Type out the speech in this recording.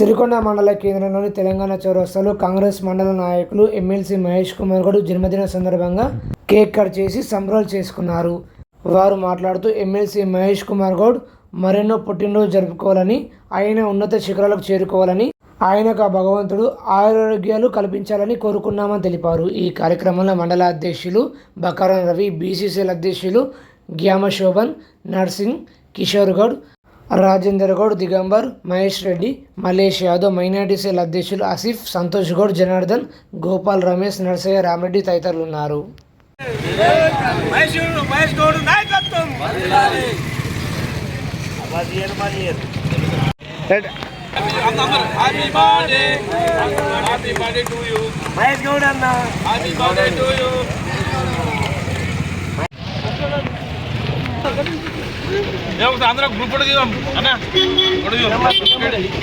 సిరికొండ మండల కేంద్రంలోని తెలంగాణ చౌరస్తాలో కాంగ్రెస్ మండల నాయకులు ఎమ్మెల్సీ మహేష్ కుమార్ గౌడ్ జన్మదిన సందర్భంగా కేక్ కట్ చేసి సంబరాలు చేసుకున్నారు. వారు మాట్లాడుతూ ఎమ్మెల్సీ మహేష్ కుమార్ గౌడ్ మరెన్నో పుట్టినరోజు జరుపుకోవాలని ఆయన ఉన్నత శిఖరాలకు చేరుకోవాలని ఆయనకు ఆ భగవంతుడు ఆరోగ్యాలు కల్పించాలని కోరుకున్నామని తెలిపారు. ఈ కార్యక్రమంలో మండల అధ్యక్షులు బకారం రవి బీసీసీఎల్ అధ్యక్షులు గ్యామ శోభన్ నర్సింగ్ కిషోర్ గౌడ్ రాజేందర్ గౌడ్ దిగంబర్ మహేష్ రెడ్డి మలేష్ యాదవ్ మైనార్టీ సెల్ అధ్యక్షులు ఆసిఫ్ సంతోష్ గౌడ్ జనార్దన్ గోపాల్ రమేష్ నర్సయ్య రామిరెడ్డి తదితరులు ఉన్నారు మహేష్ మహేష్ గౌడ్ నాయకత్వం. Happy birthday happy birthday to you Mahesh Goud అన్న. హ్యాపీ బర్త్డే టు యూ అందరూ గ్రూప్ ఫోటో దిగాం అన్న ఫోటో దిగాం